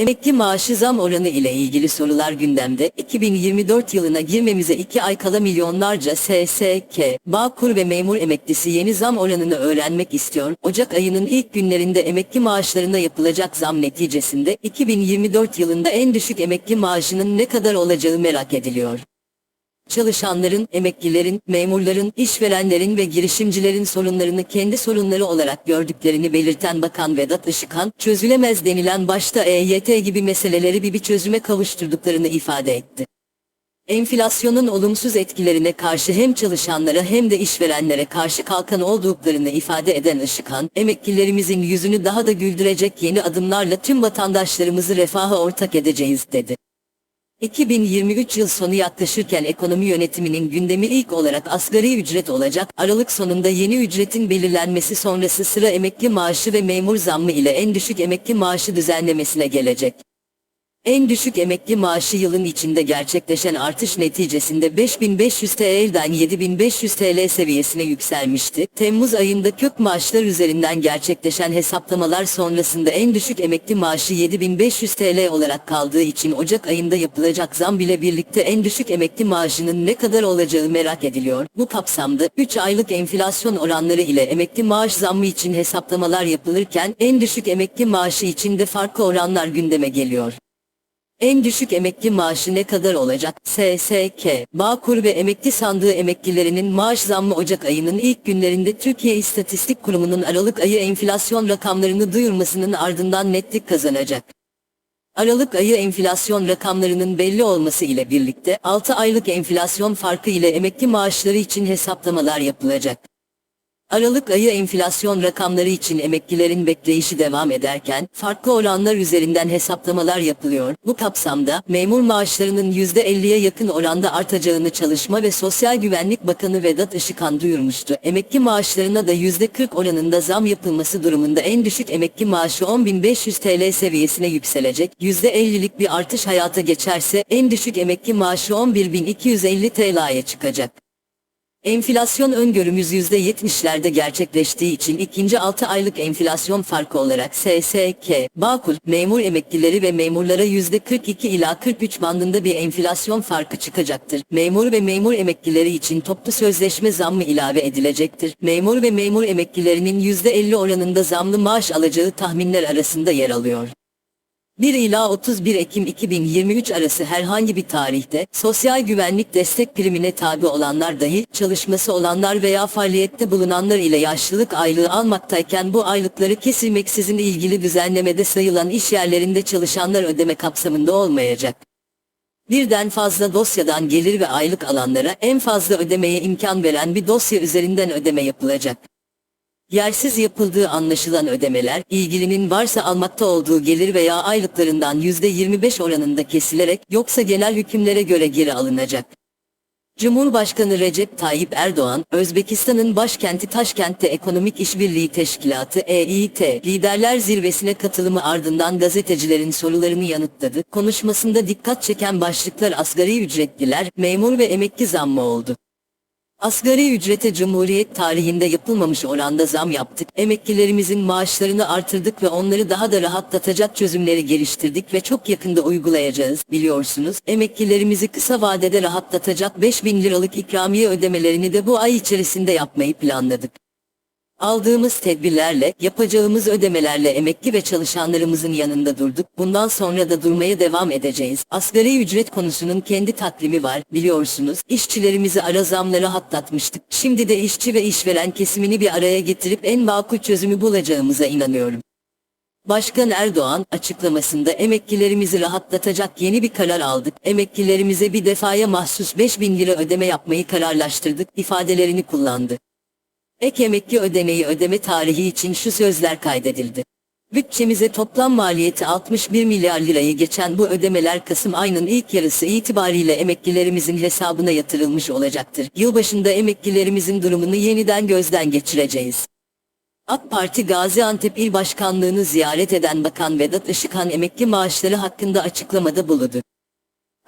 Emekli maaşı zam oranı ile ilgili sorular gündemde. 2024 yılına girmemize 2 ay kala milyonlarca SSK, Bağkur ve memur emeklisi yeni zam oranını öğrenmek istiyor. Ocak ayının ilk günlerinde emekli maaşlarına yapılacak zam neticesinde 2024 yılında en düşük emekli maaşının ne kadar olacağı merak ediliyor. Çalışanların, emeklilerin, memurların, işverenlerin ve girişimcilerin sorunlarını kendi sorunları olarak gördüklerini belirten Bakan Vedat Işıkhan, çözülemez denilen başta EYT gibi meseleleri bir bir çözüme kavuşturduklarını ifade etti. Enflasyonun olumsuz etkilerine karşı hem çalışanlara hem de işverenlere karşı kalkan olduklarını ifade eden Işıkhan, emeklilerimizin yüzünü daha da güldürecek yeni adımlarla tüm vatandaşlarımızı refaha ortak edeceğiz dedi. 2023 yıl sonu yaklaşırken ekonomi yönetiminin gündemi ilk olarak asgari ücret olacak. Aralık sonunda yeni ücretin belirlenmesi sonrası sıra emekli maaşı ve memur zammı ile en düşük emekli maaşı düzenlemesine gelecek. En düşük emekli maaşı yılın içinde gerçekleşen artış neticesinde 5500 TL'den 7500 TL seviyesine yükselmişti. Temmuz ayında kök maaşlar üzerinden gerçekleşen hesaplamalar sonrasında en düşük emekli maaşı 7500 TL olarak kaldığı için Ocak ayında yapılacak zam bile birlikte en düşük emekli maaşının ne kadar olacağı merak ediliyor. Bu kapsamda 3 aylık enflasyon oranları ile emekli maaş zammı için hesaplamalar yapılırken en düşük emekli maaşı için de farklı oranlar gündeme geliyor. En düşük emekli maaşı ne kadar olacak? SSK, Bağkur ve emekli sandığı emeklilerinin maaş zammı Ocak ayının ilk günlerinde Türkiye İstatistik Kurumu'nun Aralık ayı enflasyon rakamlarını duyurmasının ardından netlik kazanacak. Aralık ayı enflasyon rakamlarının belli olması ile birlikte 6 aylık enflasyon farkı ile emekli maaşları için hesaplamalar yapılacak. Aralık ayı enflasyon rakamları için emeklilerin bekleyişi devam ederken, farklı oranlar üzerinden hesaplamalar yapılıyor. Bu kapsamda, memur maaşlarının %50'ye yakın oranda artacağını Çalışma ve Sosyal Güvenlik Bakanı Vedat Işıkhan duyurmuştu. Emekli maaşlarına da %40 oranında zam yapılması durumunda en düşük emekli maaşı 10.500 TL seviyesine yükselecek. %50'lik bir artış hayata geçerse, en düşük emekli maaşı 11.250 TL'ye çıkacak. Enflasyon öngörümüz %70'lerde gerçekleştiği için ikinci 6 aylık enflasyon farkı olarak SSK, Bağkur, memur emeklileri ve memurlara %42 ila 43 bandında bir enflasyon farkı çıkacaktır. Memur ve memur emeklileri için toplu sözleşme zammı ilave edilecektir. Memur ve memur emeklilerinin %50 oranında zamlı maaş alacağı tahminler arasında yer alıyor. 1 ila 31 Ekim 2023 arası herhangi bir tarihte sosyal güvenlik destek primine tabi olanlar dahi çalışması olanlar veya faaliyette bulunanlar ile yaşlılık aylığı almaktayken bu aylıkları kesilmeksizin ilgili düzenlemede sayılan iş yerlerinde çalışanlar ödeme kapsamında olmayacak. Birden fazla dosyadan gelir ve aylık alanlara en fazla ödemeye imkan veren bir dosya üzerinden ödeme yapılacak. Yersiz yapıldığı anlaşılan ödemeler, ilgilinin varsa almakta olduğu gelir veya aylıklarından %25 oranında kesilerek yoksa genel hükümlere göre geri alınacak. Cumhurbaşkanı Recep Tayyip Erdoğan, Özbekistan'ın başkenti Taşkent'te Ekonomik İşbirliği Teşkilatı EİT liderler zirvesine katılımı ardından gazetecilerin sorularını yanıtladı. Konuşmasında dikkat çeken başlıklar asgari ücretliler, memur ve emekli zammı oldu. Asgari ücrete Cumhuriyet tarihinde yapılmamış oranda zam yaptık. Emeklilerimizin maaşlarını artırdık ve onları daha da rahatlatacak çözümleri geliştirdik ve çok yakında uygulayacağız. Biliyorsunuz, emeklilerimizi kısa vadede rahatlatacak 5000 liralık ikramiye ödemelerini de bu ay içerisinde yapmayı planladık. Aldığımız tedbirlerle, yapacağımız ödemelerle emekli ve çalışanlarımızın yanında durduk. Bundan sonra da durmaya devam edeceğiz. Asgari ücret konusunun kendi takvimi var, biliyorsunuz. İşçilerimizi ara zamlara hatlatmıştık. Şimdi de işçi ve işveren kesimini bir araya getirip en makul çözümü bulacağımıza inanıyorum. Başkan Erdoğan açıklamasında emeklilerimizi rahatlatacak yeni bir karar aldık. Emeklilerimize bir defaya mahsus 5000 lira ödeme yapmayı kararlaştırdık ifadelerini kullandı. Ek emekli ödemeyi ödeme tarihi için şu sözler kaydedildi. Bütçemize toplam maliyeti 61 milyar lirayı geçen bu ödemeler Kasım ayının ilk yarısı itibariyle emeklilerimizin hesabına yatırılmış olacaktır. Yılbaşında emeklilerimizin durumunu yeniden gözden geçireceğiz. AK Parti Gaziantep İl Başkanlığı'nı ziyaret eden Bakan Vedat Işıkhan emekli maaşları hakkında açıklamada bulundu.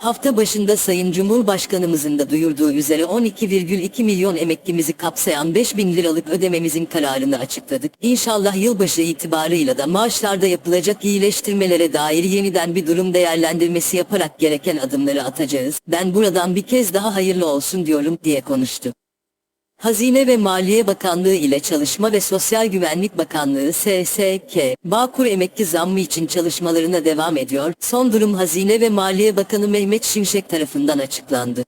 Hafta başında Sayın Cumhurbaşkanımızın da duyurduğu üzere 12,2 milyon emeklimizi kapsayan 5 bin liralık ödememizin kararını açıkladık. İnşallah yılbaşı itibarıyla da maaşlarda yapılacak iyileştirmelere dair yeniden bir durum değerlendirmesi yaparak gereken adımları atacağız. Ben buradan bir kez daha hayırlı olsun diyorum diye konuştu. Hazine ve Maliye Bakanlığı ile Çalışma ve Sosyal Güvenlik Bakanlığı SSK, Bağkur emekli zammı için çalışmalarına devam ediyor. Son durum Hazine ve Maliye Bakanı Mehmet Şimşek tarafından açıklandı.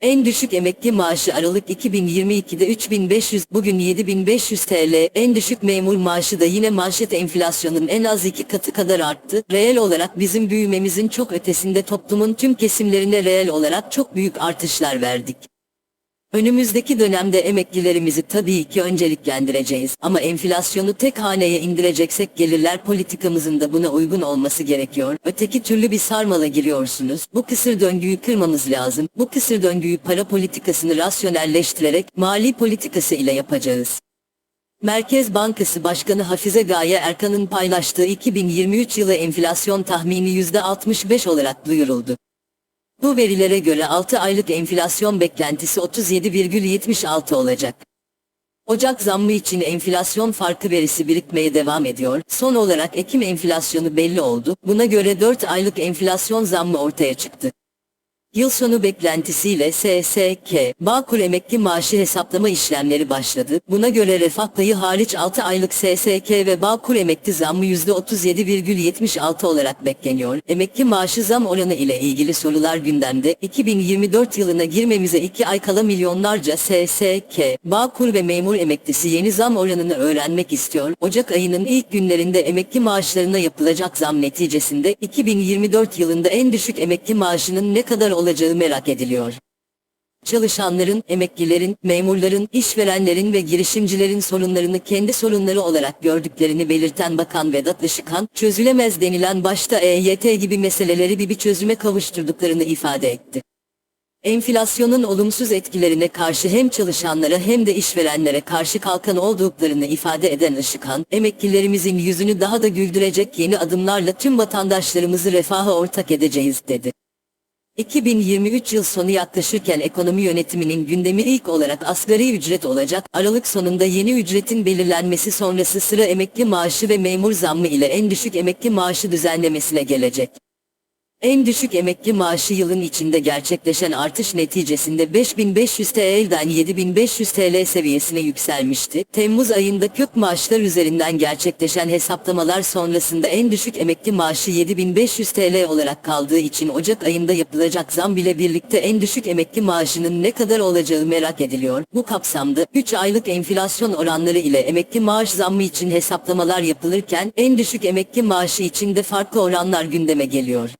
En düşük emekli maaşı Aralık 2022'de 3500, bugün 7500 TL. En düşük memur maaşı da yine manşet enflasyonun en az iki katı kadar arttı. Reel olarak bizim büyümemizin çok ötesinde toplumun tüm kesimlerine reel olarak çok büyük artışlar verdik. Önümüzdeki dönemde emeklilerimizi tabii ki önceliklendireceğiz ama enflasyonu tek haneye indireceksek gelirler politikamızın da buna uygun olması gerekiyor. Öteki türlü bir sarmala giriyorsunuz. Bu kısır döngüyü kırmamız lazım. Bu kısır döngüyü para politikasını rasyonelleştirerek mali politikası ile yapacağız. Merkez Bankası Başkanı Hafize Gaye Erkan'ın paylaştığı 2023 yılı enflasyon tahmini %65 olarak duyuruldu. Bu verilere göre 6 aylık enflasyon beklentisi 37,76 olacak. Ocak zammı için enflasyon farkı verisi birikmeye devam ediyor. Son olarak Ekim enflasyonu belli oldu. Buna göre 4 aylık enflasyon zammı ortaya çıktı. Yıl sonu beklentisiyle SSK, Bağkur emekli maaşı hesaplama işlemleri başladı. Buna göre refah payı hariç 6 aylık SSK ve Bağkur emekli zammı %37,76 olarak bekleniyor. Emekli maaşı zam oranı ile ilgili sorular gündemde. 2024 yılına girmemize 2 ay kala milyonlarca SSK, Bağkur ve memur emeklisi yeni zam oranını öğrenmek istiyor. Ocak ayının ilk günlerinde emekli maaşlarına yapılacak zam neticesinde 2024 yılında en düşük emekli maaşının ne kadar olacağı merak ediliyor. Çalışanların, emeklilerin, memurların, işverenlerin ve girişimcilerin sorunlarını kendi sorunları olarak gördüklerini belirten Bakan Vedat Işıkhan, çözülemez denilen başta EYT gibi meseleleri bir bir çözüme kavuşturduklarını ifade etti. Enflasyonun olumsuz etkilerine karşı hem çalışanlara hem de işverenlere karşı kalkan olduklarını ifade eden Işıkhan, emeklilerimizin yüzünü daha da güldürecek yeni adımlarla tüm vatandaşlarımızı refaha ortak edeceğiz dedi. 2023 yıl sonu yaklaşırken ekonomi yönetiminin gündemi ilk olarak asgari ücret olacak. Aralık sonunda yeni ücretin belirlenmesi sonrası sıra emekli maaşı ve memur zammı ile en düşük emekli maaşı düzenlemesine gelecek. En düşük emekli maaşı yılın içinde gerçekleşen artış neticesinde 5500 TL'den 7500 TL seviyesine yükselmişti. Temmuz ayında kök maaşlar üzerinden gerçekleşen hesaplamalar sonrasında en düşük emekli maaşı 7500 TL olarak kaldığı için Ocak ayında yapılacak zam bile birlikte en düşük emekli maaşının ne kadar olacağı merak ediliyor. Bu kapsamda 3 aylık enflasyon oranları ile emekli maaş zammı için hesaplamalar yapılırken en düşük emekli maaşı için de farklı oranlar gündeme geliyor.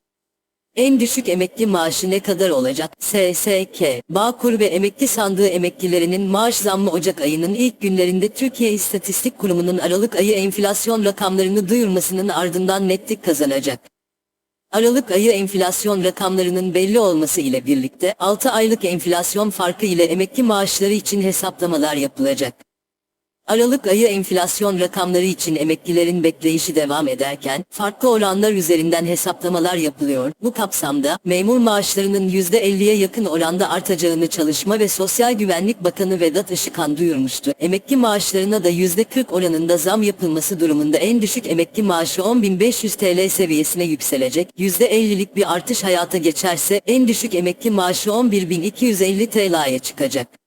En düşük emekli maaşı ne kadar olacak? SSK, Bağkur ve Emekli Sandığı emeklilerinin maaş zammı Ocak ayının ilk günlerinde Türkiye İstatistik Kurumu'nun Aralık ayı enflasyon rakamlarını duyurmasının ardından netlik kazanacak. Aralık ayı enflasyon rakamlarının belli olması ile birlikte 6 aylık enflasyon farkı ile emekli maaşları için hesaplamalar yapılacak. Aralık ayı enflasyon rakamları için emeklilerin bekleyişi devam ederken, farklı oranlar üzerinden hesaplamalar yapılıyor. Bu kapsamda, memur maaşlarının %50'ye yakın oranda artacağını Çalışma ve Sosyal Güvenlik Bakanı Vedat Işıkhan duyurmuştu. Emekli maaşlarına da %40 oranında zam yapılması durumunda en düşük emekli maaşı 10.500 TL seviyesine yükselecek. %50'lik bir artış hayata geçerse, en düşük emekli maaşı 11.250 TL'ye çıkacak.